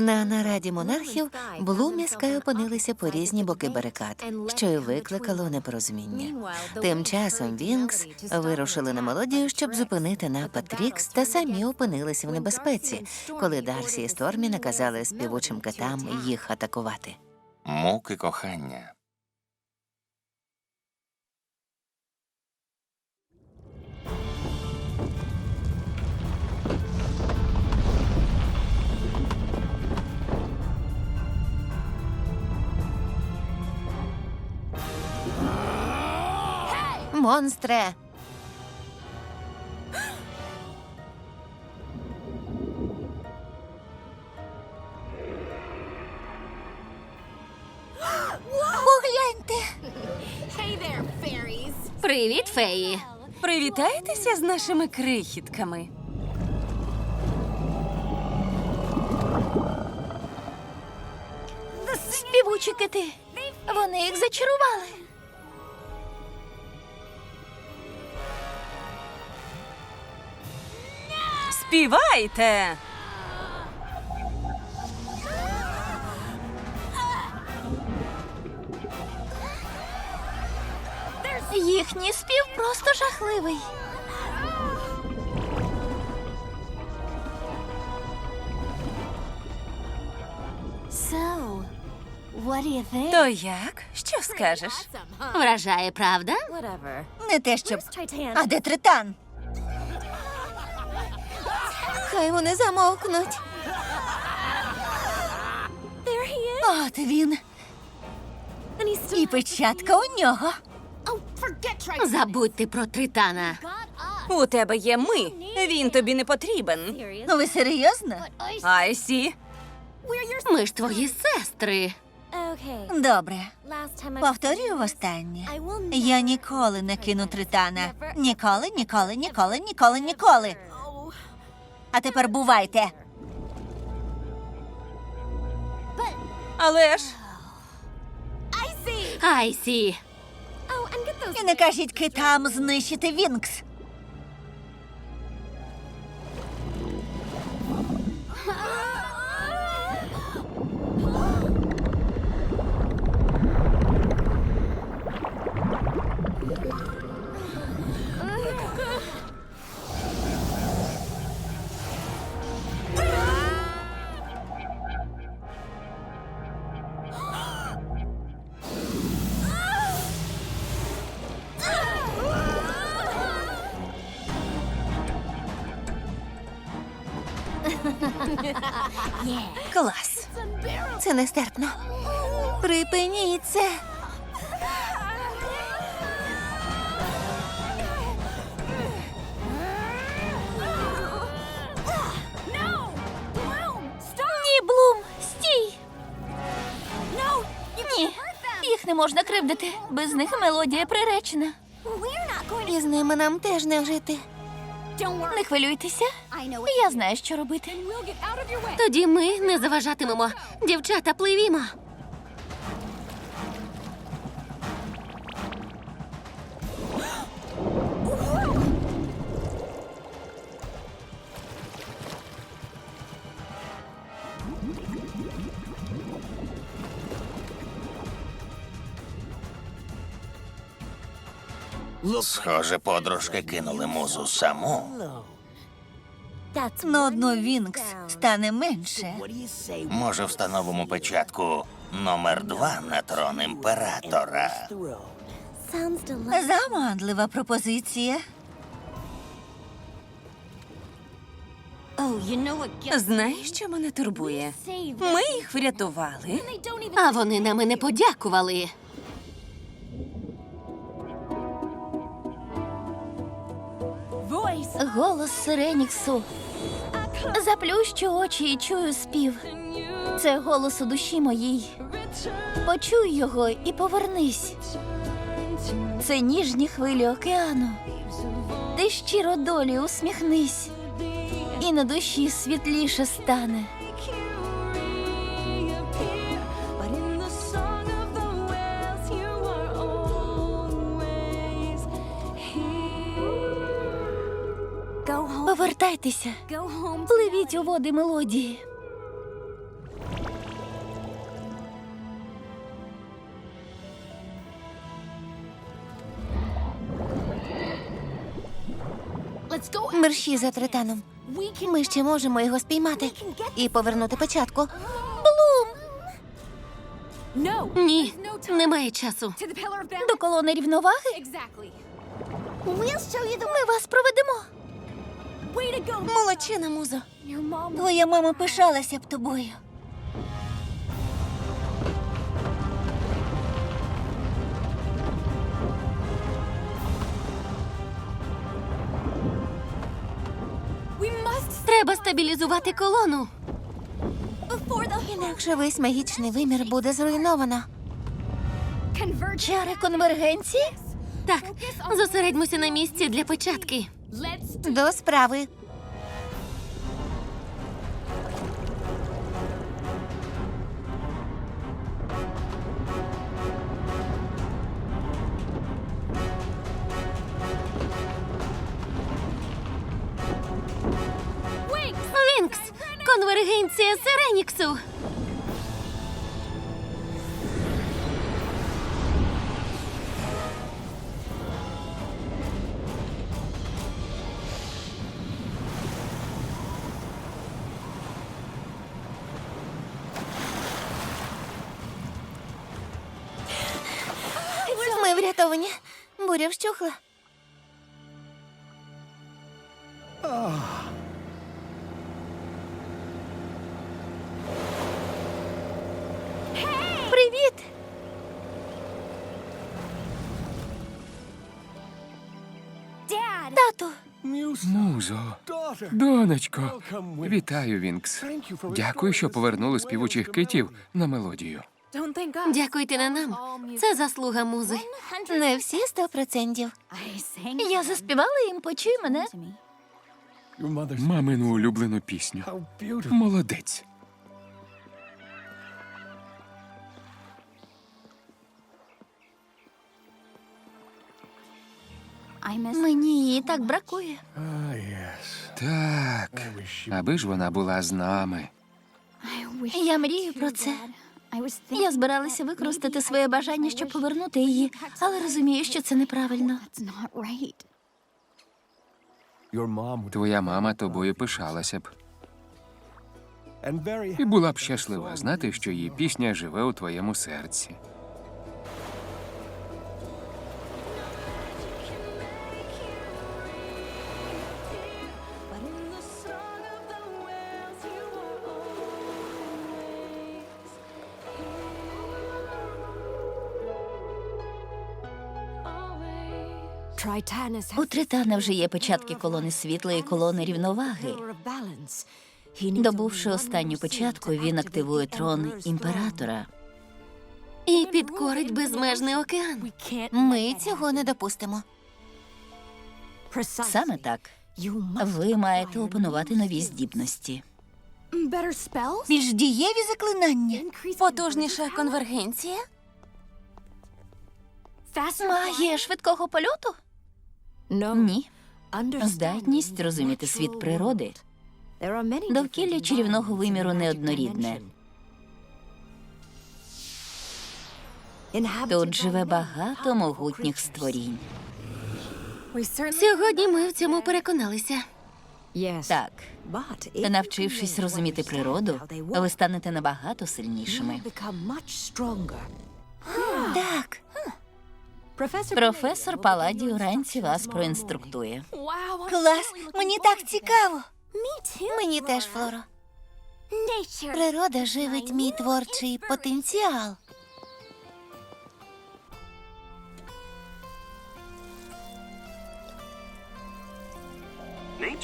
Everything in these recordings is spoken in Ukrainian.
На нараді монархів Блум опинилися по різні боки барикад, що й викликало непорозуміння. Тим часом Вінкс вирушили на мелодію, щоб зупинити напад Трікс, та самі опинилися в небезпеці, коли Дарсі і Стормі наказали співучим китам їх атакувати. Муки кохання. Монстре! Погляньте! Привіт, феї. Привітайтеся з нашими крихітками. Співучі кити! Вони їх зачарували. Співайте! Їхній спів просто жахливий. То як? Що скажеш? Вражає, правда? Не те, щоб. А де тритан? Хай вони замовкнуть. От він. І печатка у нього. Забудьте про тритана. У тебе є ми. Він тобі не потрібен. Ну ви серйозно? Айсі, Ми ж твої сестри. Добре. Повторюю востаннє. Я ніколи не кину тритана. Ніколи, ніколи, ніколи, ніколи, ніколи. А тепер бувайте. але ж Айсі. І не кажіть китам знищити Вінкс. Нестерпно. Припиніть це. Ні, Блум, стій. Ні, їх не можна кривдити. Без них мелодія приречена. І з ними нам теж не жити. Не хвилюйтеся. Я знаю, що робити. Тоді ми не заважатимемо. Дівчата, пливімо. Схоже, подружки кинули музу саму. На одну Вінкс стане менше. Може, встановимо печатку номер два на трон імператора. Заманлива пропозиція. знаєш, що мене турбує? Ми їх врятували. А вони нам і не подякували. Голос Сиреніксу. Заплющу очі і чую спів. Це голос у душі моїй. Почуй його і повернись. Це ніжні хвилі океану. Ти щиро долі усміхнись, і на душі світліше стане. Повертайтеся. Пливіть у води мелодії. Мерші за тританом. Ми ще можемо його спіймати і повернути початку. Блум! Ні, немає часу. До колони рівноваги. Ми вас проведемо. Молодчина, музо. Твоя мама пишалася б тобою. Треба стабілізувати колону. Інакше весь магічний вимір буде зруйновано. Чари конвергенції? Так, зосередьмося на місці для початки. До справи. Вінкс! Конвергенція Сереніксу! Вщухла. Привіт! Тату, Музо, донечко, вітаю, Вінкс. Дякую, що повернули співучих китів на мелодію. Дякуйте не нам. Це заслуга музи. не всі сто процентів. Я заспівала їм почуй мене. Мамину улюблену пісню. Молодець. Мені її так бракує. Так, аби ж вона була з нами. Я мрію про це. Я збиралася використати своє бажання, щоб повернути її, але розумію, що це неправильно. Твоя мама тобою пишалася б. І була б щаслива знати, що її пісня живе у твоєму серці. У Тритана вже є початки колони світла і колони рівноваги. Добувши останню початку, він активує трон імператора. І підкорить безмежний океан. Ми цього не допустимо. Саме так. Ви маєте опанувати нові здібності. Більш дієві заклинання. Потужніша конвергенція? Магія швидкого польоту? Ні. Здатність розуміти світ природи. Довкілля чарівного виміру неоднорідне. Тут живе багато могутніх створінь. Сьогодні ми в цьому переконалися. Так, навчившись розуміти природу, ви станете набагато сильнішими. Так, Професор Паладі уранці вас проінструктує. клас, мені так цікаво. Мені теж, Флоро. Природа живить мій творчий потенціал.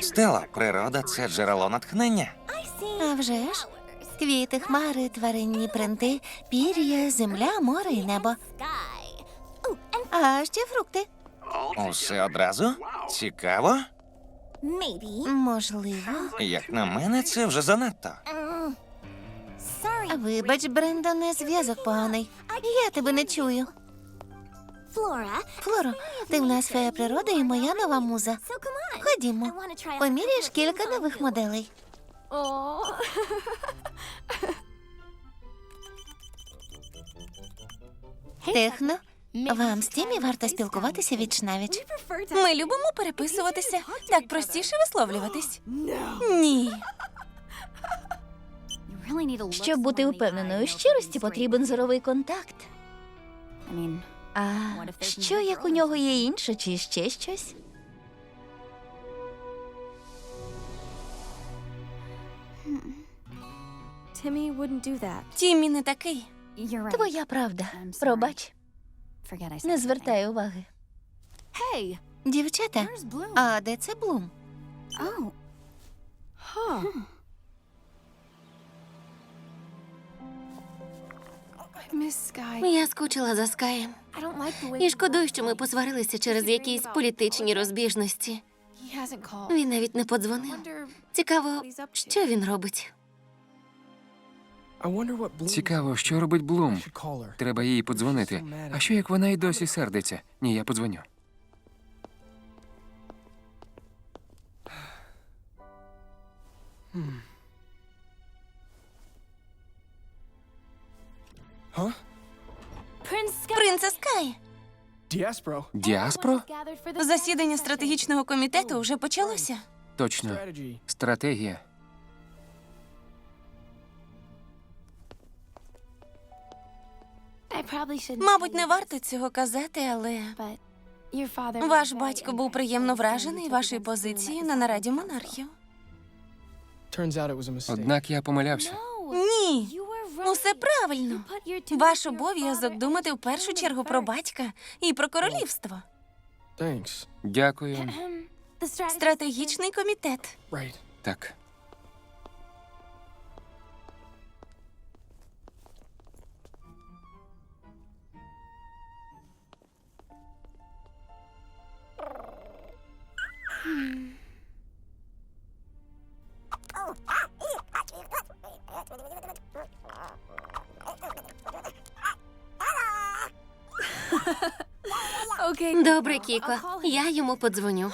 Стела, природа це джерело натхнення. А вже ж. Квіти, хмари, тваринні принти, пір'я, земля, море і небо. А ще фрукти. Усе одразу? Цікаво? Можливо. Як на мене, це вже занадто. Вибач, Брендоне, зв'язок поганий. Я тебе не чую. Флоро, ти в нас фея природи і моя нова муза. Ходімо. Поміряєш кілька нових моделей. Техно, Вам з Тімі варто спілкуватися віч навіч. Ми любимо переписуватися. Так простіше висловлюватись. Ні. Щоб бути упевненою у щирості, потрібен зоровий контакт. А що як у нього є інше чи ще щось? Тіммі не такий. Твоя правда. Пробач, не звертай уваги. Hey, Дівчата, а де це Блум? oh. Huh. Sky. Я скучила за Скаєм. I don't like the way І шкодую, що ми посварилися через якісь політичні розбіжності. Він навіть не подзвонив. Цікаво, що він робить. Цікаво, що робить Блум. Треба їй подзвонити. А що як вона й досі сердиться? Ні, я подзвоню. Sky. Принцес Скай. Діаспро? Засідання стратегічного комітету вже почалося. Точно. Стратегія. Мабуть, не варто цього казати, але But your father. was ваш батько був приємно вражений вашою позицією на нараді монархів. Turns out it was a mistake. Однак я помилявся. Ні, you were right. усе правильно. Ваш обов'язок думати в першу чергу про батька і про королівство. Дякую. Стратегічний комітет. Так. Добре, Кіко. Я йому подзвоню.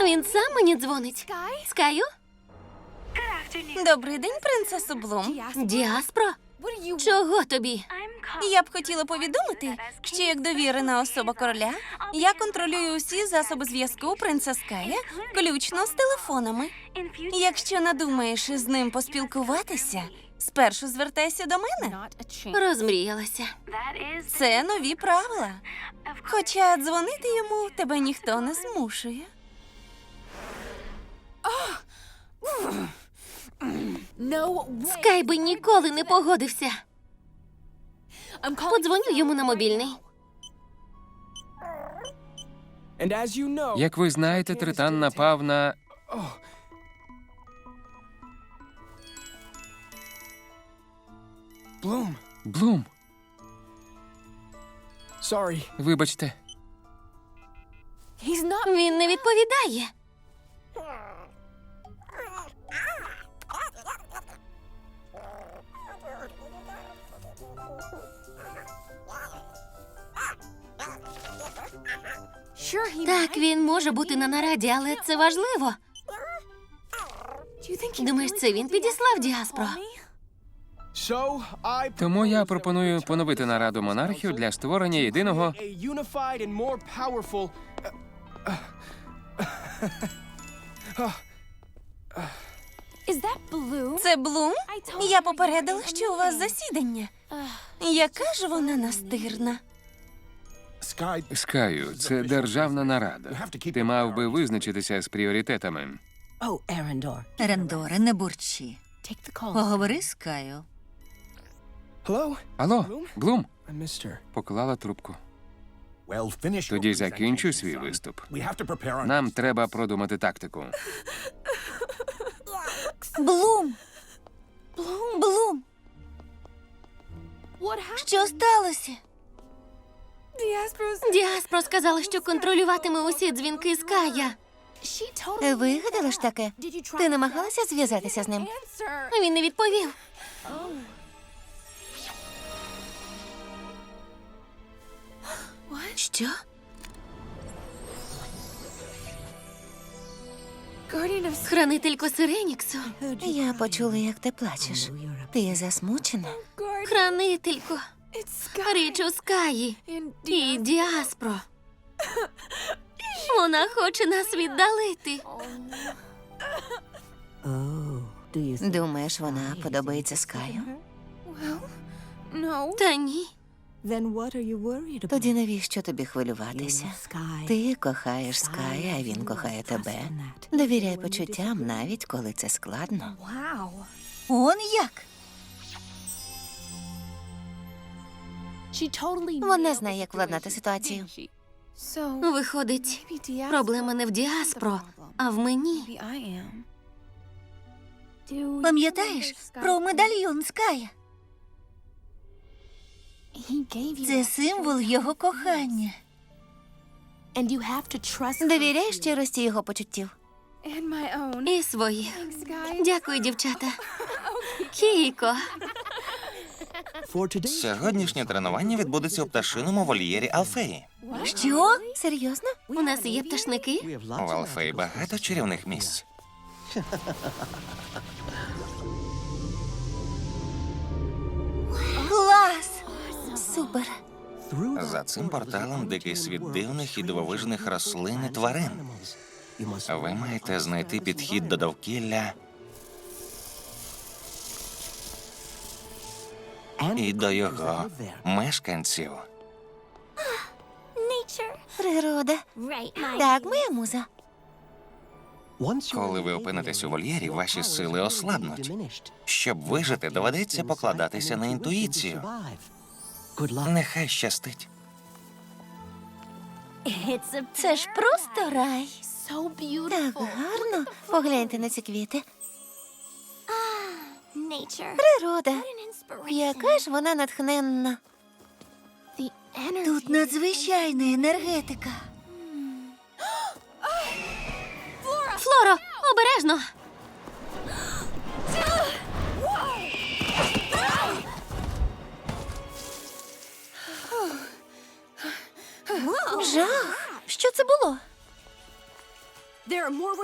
Він сам мені дзвонить. Скаю? Добрий день, принцесо Блум. Діаспро? Чого тобі? Я б хотіла повідомити, що як довірена особа короля, я контролюю усі засоби зв'язку принца Ская, включно з телефонами. Якщо надумаєш з ним поспілкуватися, спершу звертайся до мене. Розмріялася. Це нові правила. Хоча дзвонити йому тебе ніхто не змушує. Скай би ніколи не погодився. Подзвоню йому на мобільний. Як ви знаєте, Тритан напав на. Bloom. Блум. Sorry. Вибачте. He's not. Він не відповідає. Sure, he. Так, він може бути на нараді, але це важливо. Думаєш, це він підіслав діаспро? Тому я пропоную поновити нараду монархів для створення єдиного. create a unified and more powerful. Is that Bloom? Це Блум? Я попередила, що у вас засідання. Яка ж вона настирна. Скаю, це державна нарада. Ти мав би визначитися з пріоритетами. Рендоре, не the. Поговори з Каю. Алло, Блум, поклала трубку. Тоді закінчу свій виступ. Нам треба продумати тактику. Блум! Блум! Happened? Що сталося? Діаспро сказала, що контролюватиме усі дзвінки. She totally. Вигадала ж таке? Ти намагалася зв'язатися з ним? Він не відповів. Що? Хранителько Сиреніксу. Я почула, як ти плачеш. Ти засмучена. Хранителько, річ у Скаї і Діаспро. Вона хоче нас віддалити. Думаєш, вона подобається Скаю? Та ні. Тоді навіщо тобі хвилюватися? Ти кохаєш Ская, а він кохає тебе. Довіряй почуттям, навіть коли це складно. Он як? Вона знає, як владнати ситуацію. Виходить, проблема не в Діаспро, а в мені. Пам'ятаєш про медальйон Ская? Це символ його кохання. and you have to trust Довіряй щирості його почуттів. and my own. І свої. Дякую, дівчата. Кіко. Сьогоднішнє тренування відбудеться у пташиному вольєрі Алфеї. Що? Серйозно? У нас є пташники? У Алфеї багато чарівних місць. Клас! Супер. За цим порталом дикий світ дивних і дивовижних рослин і тварин. Ви маєте знайти підхід до довкілля і до його мешканців. Природа. Так, моя муза. Коли ви опинитесь у вольєрі, ваші сили ослабнуть. Щоб вижити, доведеться покладатися на інтуїцію. Good luck. Нехай щастить. Це ж просто рай. Так гарно. Погляньте на ці квіти. Природа. Яка ж вона натхненна. Тут надзвичайна енергетика. Флоро, обережно! Жах. Що це було?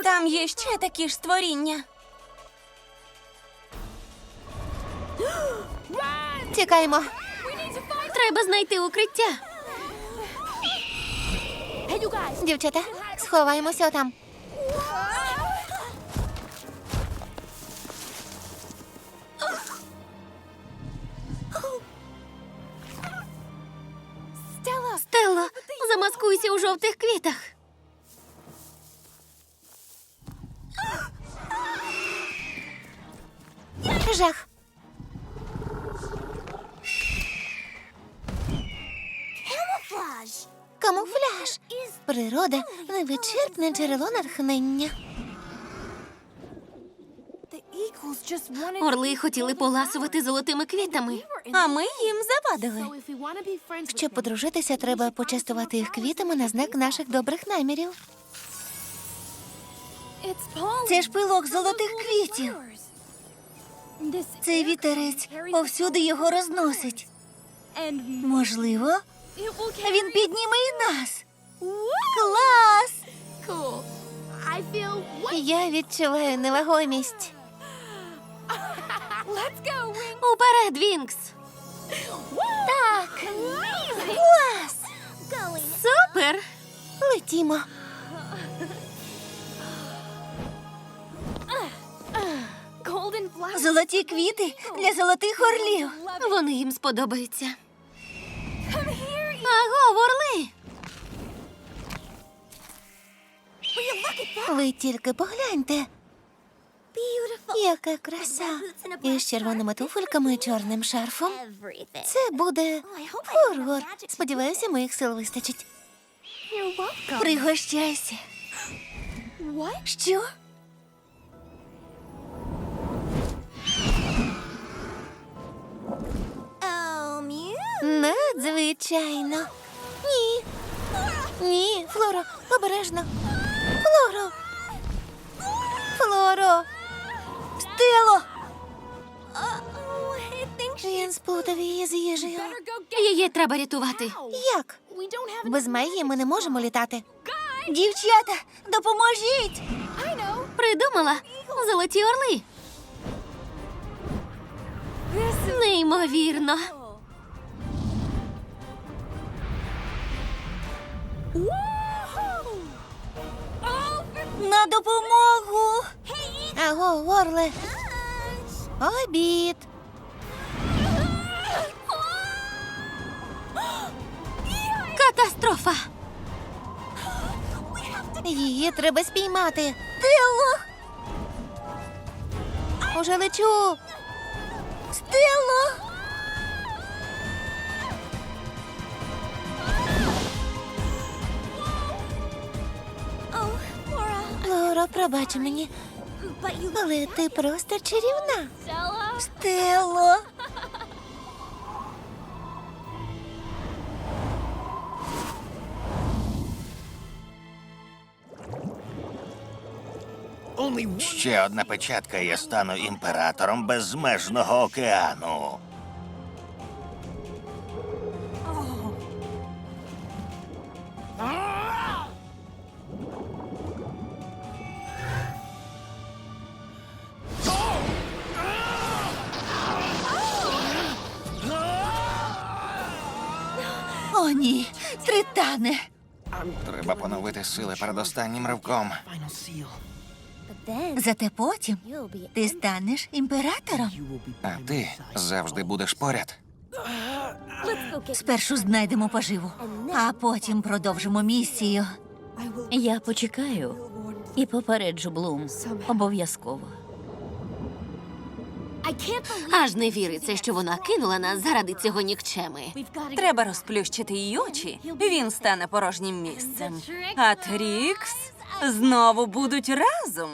Там є ще такі ж створіння. Тікаємо. Треба знайти укриття. Дівчата, сховаємося там. У жовтих квітах. Жах. Камуфляж. Природа невичерпне джерело натхнення. Орли хотіли поласувати золотими квітами. А ми їм завадили. Щоб подружитися, треба почастувати їх квітами на знак наших добрих намірів. Це ж пилок золотих квітів. Цей вітерець повсюди його розносить. Можливо, він підніме і нас. Клас! Я відчуваю невагомість. Let's go, Wing. Уперед, Вінкс! Так, Клас! Супер! летімо. Золоті квіти для золотих орлів. Вони їм сподобаються. Аго, орли! Ви тільки погляньте. Яка краса. І з червоними туфельками і чорним шарфом. Це буде фурор. Сподіваюся, моїх сил вистачить. Пригощайся. Що? Надзвичайно. Ні. Ні, Флоро, обережно. Флоро. Флоро. Стело! Він сплутав її з їжею. Її треба рятувати. Як? Без Меї ми не можемо літати. Дівчата, допоможіть! Придумала золоті орли. Неймовірно. На допомогу. Аго, горле. Обід. Катастрофа. Її треба спіймати. Стело! Уже лечу. Стело! Лора, пробач мені. Але ти просто чарівна. Стело. Ще одна печатка, я стану імператором безмежного океану. Тритане. Треба поновити сили перед останнім ривком. Зате потім ти станеш імператором. А ти завжди будеш поряд. Спершу знайдемо поживу, а потім продовжимо місію. Я почекаю і попереджу Блум. Обов'язково. Аж не віриться, що вона кинула нас заради цього нікчеми. Треба розплющити її очі. Він стане порожнім місцем. А Трікс знову будуть разом.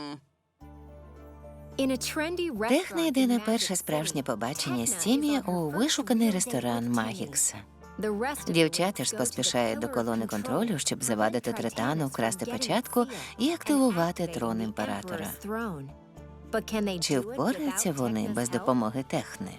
Техна йде на перше справжнє побачення з Тімі у вишуканий ресторан Магікса. Дівчата ж поспішають до колони контролю, щоб завадити третану, вкрасти печатку і активувати трон імператора. Чи впораються вони без допомоги техни?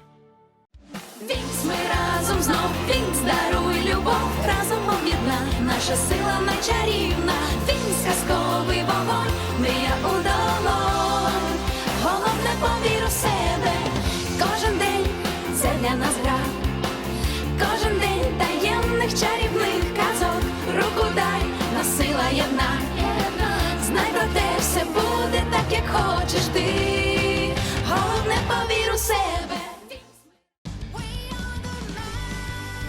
Вінкс, ми разом знов. Вінкс, даруй любов, разом об'єдна, наша сила найчарівна, Вінкс, казковий вогонь, мрія у долонь, головне повір у себе, кожен день це для нас гра, кожен день таємних чарівних хочеш ти, головне повір у себе.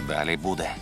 Далі буде.